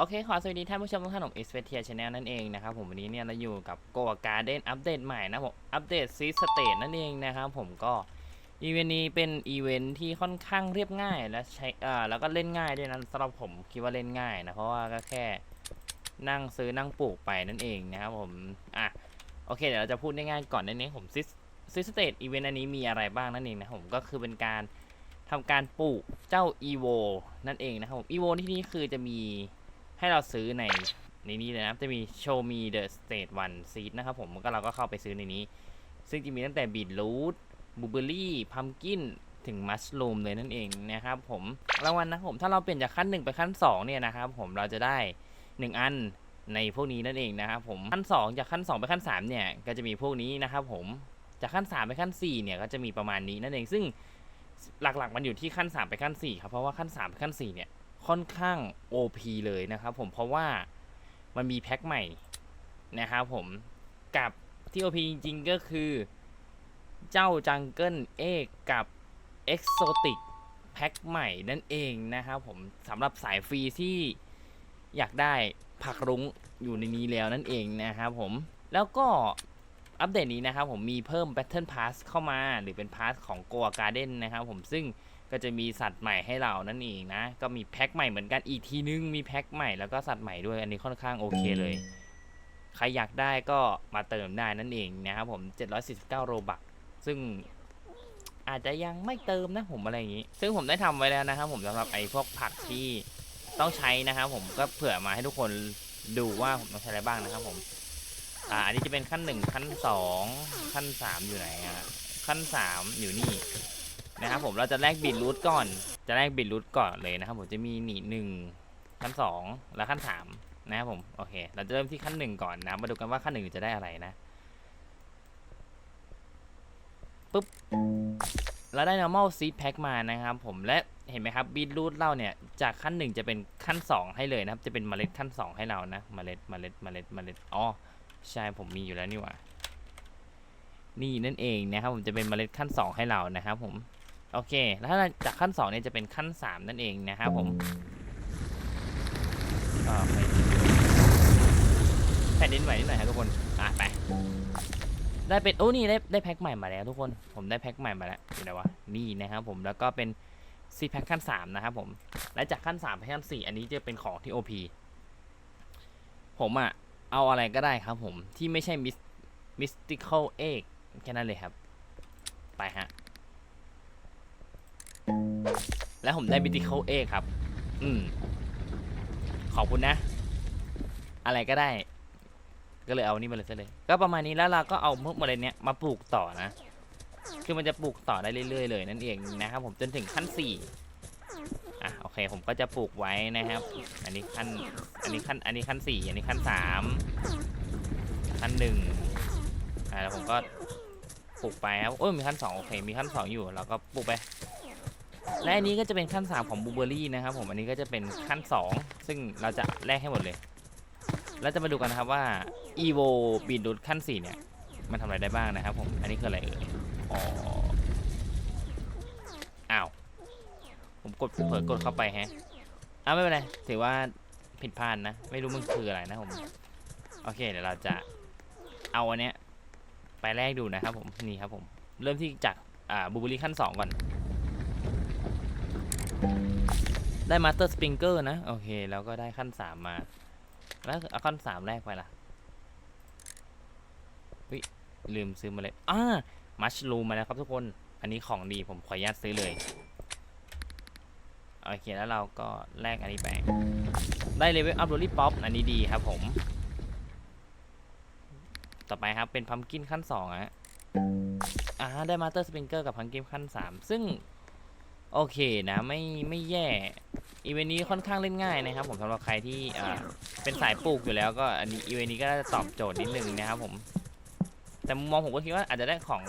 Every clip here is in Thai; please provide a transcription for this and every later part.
โอเค ขอสวัสดีท่านผู้ชมทุกท่านของ s p e t i a Channel นั่นเองนะครับผมวันนี้เนี่ยเราอยู่กับ Go Garden อัปเดตใหม่นะผมอัปเดตซีสเตทนั่นเองนะครับผมก็อีเวนต์นี้เป็นอีเวนต์ที่ค่อนข้างเรียบง่ายและใช้อ่าแล้วก็เล่นง่ายด้วยนะสำหรับผมคิดว่าเล่นง่ายนะเพราะว่าก็แค่นั่งซื้อนั่งปลูกไปนั่นเองนะครับผมอะโอเคเดี๋ยวเราจะพูดง่ายๆก่อนในนี้ผมซิสซิสเตทอีเวนต์อันนี้มีอะไรบ้างนั่นเองนะผมก็คือเป็นการทำการปลูกเจ้า EVO นั่นเองนะครับผม EVO ที่นี่คือจะมี ให้เราซื้อในในนี้เลยนะจะมี show me the state one seed นะครับผมก็เราก็เข้าไปซื้อในนี้ ซึ่งจะมีตั้งแต่บีทรูทบูเบอร์รี่พัมกินถึงมัชลูมเลยนั่นเองนะครับผมรางวัลนะครับผมถ้าเราเปลี่ยนจากขั้น 1 ไปขั้น 2 เนี่ยนะครับผมเราจะได้ 1 อันในพวกนี้นั่นเองนะครับผมขั้น 2 จากขั้น 2 ไปขั้น 3 เนี่ยก็จะมีพวกนี้นะครับผมจากขั้น 3 ไปขั้น 4 เนี่ยก็จะมีประมาณนี้นั่นเองซึ่งหลักๆมันอยู่ที่ขั้น 3 ไปขั้น4ครับเพราะว่าขั้น 3 ไปขั้น4เนี่ย ค่อนข้าง OP เลยนะครับผมเพราะว่ามันมีแพ็คใหม่นะครับผมกับที่ OP จริงๆก็คือเจ้าจังเกิลเอกกับ Exotic แพ็คใหม่นั่นเองนะครับผมสำหรับสายฟรีที่อยากได้ผักรุ้งอยู่ในนี้แล้วนั่นเองนะครับผมแล้วก็อัปเดตนี้นะครับผมมีเพิ่ม Battle Pass เข้ามาหรือเป็นพาสของ Goa Garden นะครับผมซึ่ง ก็จะมีสัตว์ใหม่ให้เรานั่นเองนะ ก็มีแพ็คใหม่เหมือนกันอีกทีนึง มีแพ็คใหม่แล้วก็สัตว์ใหม่ด้วย อันนี้ค่อนข้างโอเคเลย ใครอยากได้ก็มาเติมได้นั่นเองนะครับผม 749 โรบัก ซึ่งอาจจะยังไม่เติมนะผมอะไรอย่างนี้ ซึ่งผมได้ทำไว้แล้วนะครับผมสำหรับไอ้พวกผักที่ต้องใช้นะครับผม ก็เผื่อมาให้ทุกคนดูว่าผมต้องใช้อะไรบ้างนะครับผม อ่า อันนี้จะเป็นขั้นหนึ่งขั้นสองขั้นสามอยู่ไหนอะ ขั้นสามอยู่นี่ นะครับผมเราจะแลกบิดรูทก่อน จะแลกบิดรูทก่อนเลยนะครับผมจะมีหนีหนึ่งขั้นสองและขั้นสามนะครับผมโอเค เราจะเริ่มที่ขั้นหนึ่งก่อนนะมาดูกันว่าขั้นหนึ่งจะได้อะไรนะปุ๊บเราได้ normal seed pack มานะครับผมและเห็นไหมครับบีทรูทเราเนี่ยจากขั้นหนึ่งจะเป็นขั้นสองให้เลยนะครับ จะเป็นเมล็ดขั้นสองให้เรานะเมล็ดเมล็ดเมล็ดเมล็ดอ๋อใช่ผมมีอยู่แล้วนี่หว่านี่นั่นเองนะครับผมจะเป็นเมล็ดขั้นสองให้เรานะครับผม โอเค แล้วถ้าจากขั้น2เนี่ยจะเป็นขั้น 3 นั่นเองนะครับผมแผ่นดินไหวนิดหน่อยครับทุกคนอะไป ได้เป็นโอ้นี่ได้ได้แพ็คใหม่มาแล้วทุกคน ผมได้แพ็คใหม่มาแล้วอยู่ไหนวะ นี่นะครับผม แล้วก็เป็นซีแพ็คขั้น 3 นะครับผม และจากขั้น3ไปขั้น 4 อันนี้จะเป็นของที่ OP ผมอะเอาอะไรก็ได้ครับผม ที่ไม่ใช่มิสมิสติคอลเอกแค่นั้นเลยครับ ไปฮะ แล้วผมได้บิติเขาเอครับ อืม ขอบคุณนะ อะไรก็ได้ ก็เลยเอานี่มาเลยซะเลย ก็ประมาณนี้แล้วเราก็เอาพวกเมล็ดเนี้ยมาปลูกต่อนะ คือมันจะปลูกต่อได้เรื่อยๆเลยนั่นเองนะครับผมจนถึงขั้นสี่อะโอเค ผมก็จะปลูกไว้นะครับ อันนี้ขั้น อันนี้ขั้น อันนี้ขั้นสี่อันนี้ขั้นสามขั้นหนึ่งอ่าแล้วผมก็ปลูกไปครับโอ้ยมีขั้นสองโอเค มีขั้นสองอยู่เราก็ปลูกไป และอันนี้ก็จะเป็นขั้น 3 ของบูเบอรี่นะครับผมอันนี้ก็จะเป็นขั้น 2 ซึ่งเราจะแลกให้หมดเลย แล้วจะมาดูกันนะครับว่า evo บีดรูทขั้น 4 เนี่ย มันทำอะไรได้บ้างนะครับผมอันนี้คืออะไรเอ่ยอ๋ออ้าว ผมกดเผลอกดเข้าไปฮะอ้าวไม่เป็นไรถือว่าผิดพลาดนะ ไม่รู้มันคืออะไรนะผมโอเคเดี๋ยวเราจะเอาอันเนี้ยไปแลกดูนะครับผมนี่ครับผมเริ่มที่จากอ่าบูเบอรี่ขั้น 2 ก่อน ได้มาสเตอร์สปริงเกอร์นะ โอเค แล้วก็ได้ขั้นสามมา แล้วเอาขั้นสามแรกไปละวิลืมซื้อมาเลยอ่ามัชลูมมาแล้วครับทุกคน อันนี้ของดีผมขออนุญาตซื้อเลย โอเค แล้วเราก็แลกอันนี้ไปได้เลเวลอัพโรลี่ป๊อปอันนี้ดีครับผม ต่อไปครับเป็นพัมกินขั้นสองอะอ่าได้มาสเตอร์สปริงเกอร์กับพัมกินขั้นสามซึ่ง โอเคนะไม่ไม่แย่ อีเวนต์นี้ค่อนข้างเล่นง่ายนะครับ ผมสำหรับใครที่อ่าเป็นสายปลูกอยู่แล้วก็อันนี้อีเวนต์นี้ก็น่าจะตอบโจทย์นิดนึงนะครับผม แต่มุมมองผมก็คิดว่าอาจจะได้ของ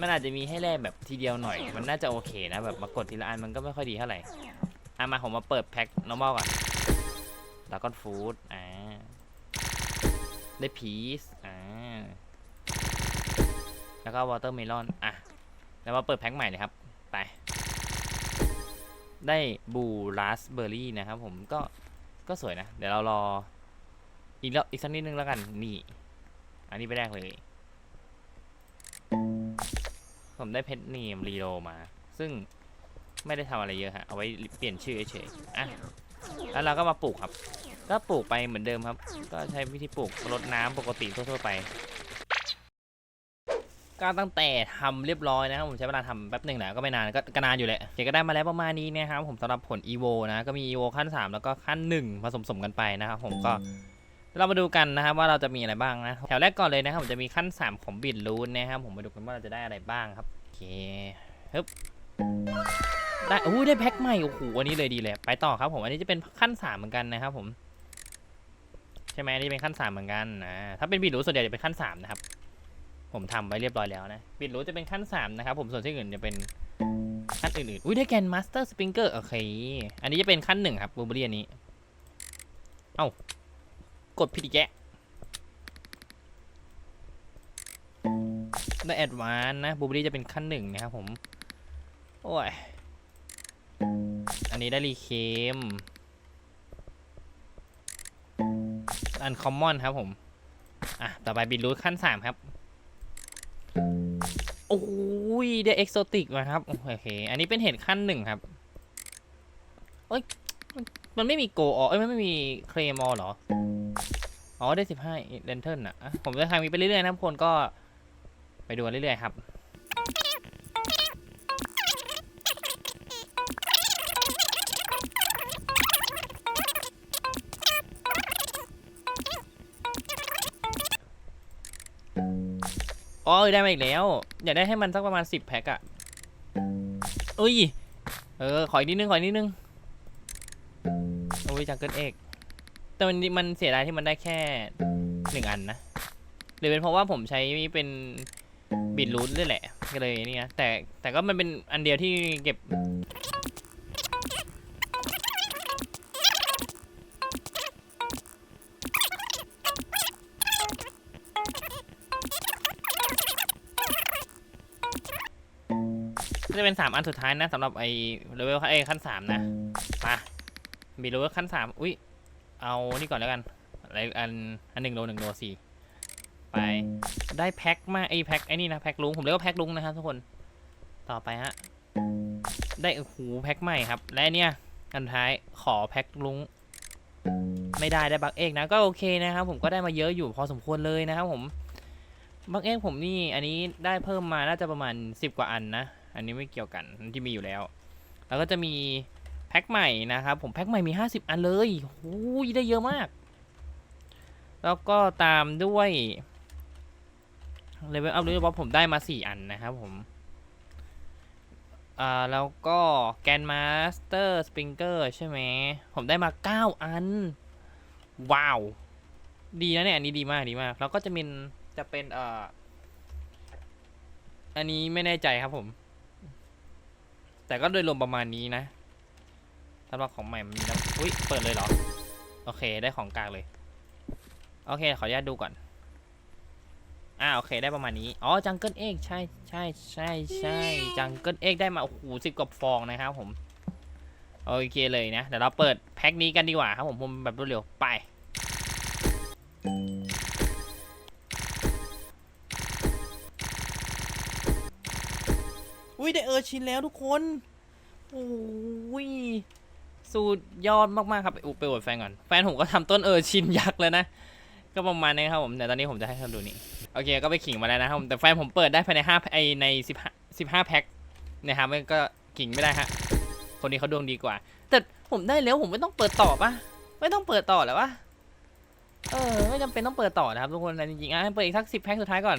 มันอาจจะมีให้แลกแบบทีเดียวหน่อย มันน่าจะโอเคนะแบบมากดทีละอันมันก็ไม่ค่อยดีเท่าไหร่อะมาผมมาเปิดแพ็ค normal ก่อนแล้วก็ฟู้ดอ่าได้พีซอ่าแล้วก็วอเตอร์เมลอนอะแล้วมาเปิดแพ็คใหม่เลยครับ ไป ได้บูราสเบอร์รี่นะครับผมก็ก็สวยนะ เดี๋ยวเรารออีกแล้วอีกสักนิดนึงแล้วกัน นี่ อันนี้ไปแรกเลย ผมได้เพชรเนีมรีโลมา ซึ่งไม่ได้ทำอะไรเยอะฮะ เอาไว้เปลี่ยนชื่อเฉยๆอะแล้วเราก็มาปลูกครับ ก็ปลูกไปเหมือนเดิมครับ ก็ใช้วิธีปลูกรดน้ำปกติทั่วๆไป ก็ตั้งแต่ทำเรียบร้อยนะครับ ผมใช้เวลาทำแป๊บหนึ่งนะก็ไม่นานก็กนานอยู่แหละเคก็ได้มาแล้วประมาณนี้นะครับผมสำหรับผล EVO นะก็มี EVO ขั้น 3 แล้วก็ขั้น 1 ผสมๆกันไปนะครับผมก็เรามาดูกันนะครับว่าเราจะมีอะไรบ้างนะแถวแรกก่อนเลยนะครับผมจะมีขั้น 3 ของบิดรูนนะครับผมมาดูกันว่าเราจะได้อะไรบ้างครับโอเคฮึบได้โอ้ได้แพ็คใหม่โอ้โหอันนี้เลยดีเลยไปต่อครับผมอันนี้จะเป็นขั้น 3 เหมือนกันนะครับผมใช่ไหมอันนี้เป็นขั้น 3 เหมือนกันนะถ้าเป็นบิดรูนส่วนใหญ่จะเป็นขั้น3นะครับ ผมทำไว้เรียบร้อยแล้วนะบิดรูทจะเป็นขั้น 3 นะครับ ผมส่วนที่อื่นจะเป็นขั้นอื่นๆ อุ้ยได้แกนมาสเตอร์สปริงเกอร์โอเค อันนี้จะเป็นขั้นหนึ่งครับบูเบอรี่อันนี้ เอ้ากดผิดแกะได้แอดวานนะบูเบอรี่จะเป็นขั้นหนึ่งนะครับผม โอ้ย อันนี้ได้รีเคมอันคอมมอนครับผม อะ ต่อไปบิดรูทขั้น3ครับ โอ้ยได้เอ็กโซติกนะครับ โอเค อันนี้เป็นเห็ดขั้นหนึ่งครับเอ้ย มันไม่มีโกออเอ้ยมันไม่มีเคลมอเหรอ อ๋อ ได้สิบห้าเลนเทิร์นอะ ผมจะทำมีไปเรื่อยๆนะทุกคนก็ไปดูนเรื่อยๆครับ อ๋อเออได้มาอีกแล้ว อยากได้ให้มันสักประมาณสิบแพ็คอะอุ้ย เออ ขออีกนิดนึง ขออีกนิดนึง โอ้ยจังเกิลเอก แต่มันมันเสียดายที่มันได้แค่หนึ่งอันนะ หรือเป็นเพราะว่าผมใช้เป็นบิดรูทด้วยแหละ ก็เลยนี่นะแต่แต่ก็มันเป็นอันเดียวที่เก็บ เป็นสามอันสุดท้ายนะสำหรับไอ้เลเวลไอ้ขั้นสามนะมามีเลเวลขั้นสามอุ้ยเอานี่ก่อนแล้วกันอะไรอันอันหนึ่งโลหนึ่งโลสี่ไปได้แพ็คมาไอ้แพ็คไอ้นี่นะแพ็คลุงผมเรียกว่าแพ็คลุงนะครับทุกคนต่อไปฮะได้โอ้โหแพ็คใหม่ครับ และอันเนี่ยอันท้ายขอแพ็คลุงไม่ได้ได้บักเอกนะก็โอเคนะครับ ผมก็ได้มาเยอะอยู่พอสมควรเลยนะครับผมบักเอกผมนี่อันนี้ได้เพิ่มมาน่าจะประมาณสิบกว่าอันนะ อันนี้ไม่เกี่ยวกันที่มีอยู่แล้ว แล้วก็จะมีแพ็คใหม่นะครับ ผมแพ็คใหม่มี 50 อันเลยโอ้ยได้เยอะมาก แล้วก็ตามด้วยเลเวลอัพเลเวลผมได้มา 4 อันนะครับผม อ่า แล้วก็แกนมาสเตอร์สปริงเกอร์ใช่ไหม ผมได้มา 9 อัน ว้าว ดีนะเนี่ย อันนี้ดีมากดีมาก แล้วก็จะมีจะเป็นเอ่ออันนี้ไม่แน่ใจครับผม แต่ก็โดยรวมประมาณนี้นะสำหรับของใหม่มันมีแล้วอุ้ยเปิดเลยเหรอ โอเคได้ของกลางเลย โอเค ขออนุญาตดูก่อน อ่าโอเคได้ประมาณนี้ อ๋อจังเกิลเอกใช่ใช่ใช่ใช่จังเกิลเอกได้มา โอ้โหสิบกว่าฟองนะครับผม โอเคเลยนะ เดี๋ยวเราเปิดแพ็คนี้กันดีกว่าครับผมผมแบบรวดเร็วไป อุ้ยได้เออชินแล้วทุกคนโอ้ยสุดยอดมากๆครับไปอุไปอวดแฟนก่อน แฟนผมก็ทำต้นเออชินยักษ์แล้วนะ ก็ประมาณนี้ครับผมแต่ตอนนี้ผมจะให้ท่านดูนี่ โอเคก็ไปขิงมาแล้วนะครับผมแต่แฟนผมเปิดได้ภายในห้าไอในสิบห้าสิบห้าแพ็คนะครับมันก็ขิงไม่ได้ฮะ คนนี้เขาดวงดีกว่า แต่ผมได้แล้วผมไม่ต้องเปิดต่อปะไม่ต้องเปิดต่อแล้ววะเออไม่จำเป็นต้องเปิดต่อนะครับทุกคนแต่จริงๆอะเปิดอีกสักสิบแพ็คสุดท้ายก่อน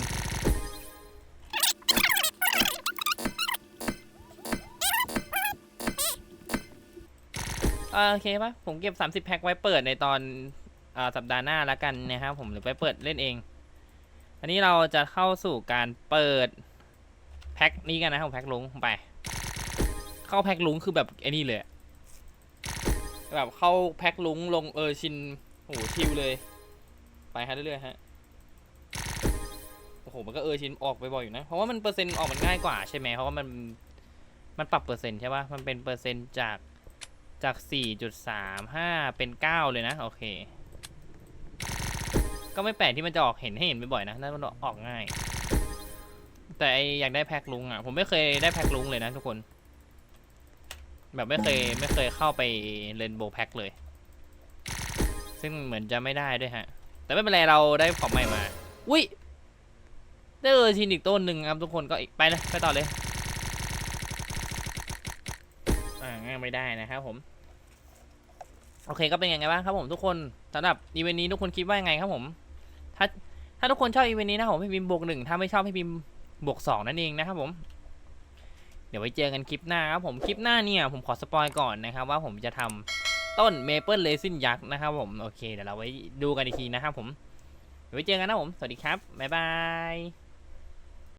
อ่าโอเคปะผมเก็บ 30 แพ็คไว้เปิดในตอนอสัปดาห์หน้าแล้วกันนะครับผมหรือไปเปิดเล่นเอง อันนี้เราจะเข้าสู่การเปิดแพ็คนี้กันนะครับแพ็คลุงไป เข้าแพ็คลุงคือแบบไอ้นี่เลยแบบเข้าแพ็คลุงลงเออชินโอ้โหชิลเลย ไปฮะเรื่อยๆฮะโอ้โหมันก็เออชินออกไปบ่อยอยู่นะ เพราะว่ามันเปอร์เซ็นต์ออกมันง่ายกว่าใช่ไหมเพราะว่ามันมันปรับเปอร์เซ็นต์ใช่ปะมันเป็นเปอร์เซ็นต์จาก จาก 4.35 เป็น 9 เลยนะ โอเค ก็ไม่แปลกที่มันจะออกเห็นให้เห็นบ่อยๆนะน่าจะออกง่าย แต่ไออยากได้แพ็คลุงอะ ผมไม่เคยได้แพ็คลุงเลยนะทุกคน แบบไม่เคยไม่เคยเข้าไปเรนโบแพ็คเลย ซึ่งเหมือนจะไม่ได้ด้วยฮะ แต่ไม่เป็นไรเราได้ของใหม่มา อุ้ยได้เออชินอีกต้นหนึ่งครับทุกคนก็อีกไปเลยไปต่อเลย อ่าง่ายไม่ได้นะครับผม โอเคก็เป็นยังไงบ้างครับผมทุกคนสำหรับอีเวนต์นี้ทุกคนคิดว่ายังไงครับผม ถ้าถ้าทุกคนชอบอีเวนต์นี้นะผมให้พิมพ์บวกหนึ่งถ้าไม่ชอบให้พิมพ์บวกสองนั่นเองนะครับผม เดี๋ยวไว้เจอกันคลิปหน้าครับผมคลิปหน้าเนี่ยผมขอสปอยก่อนนะครับ ว่าผมจะทำต้นเมเปิลเลซินยักษ์นะครับผมโอเคเดี๋ยวเราไว้ดูกันอีกทีนะครับผมเดี๋ยวไว้เจอกันนะผม สวัสดีครับ บ๊ายบาย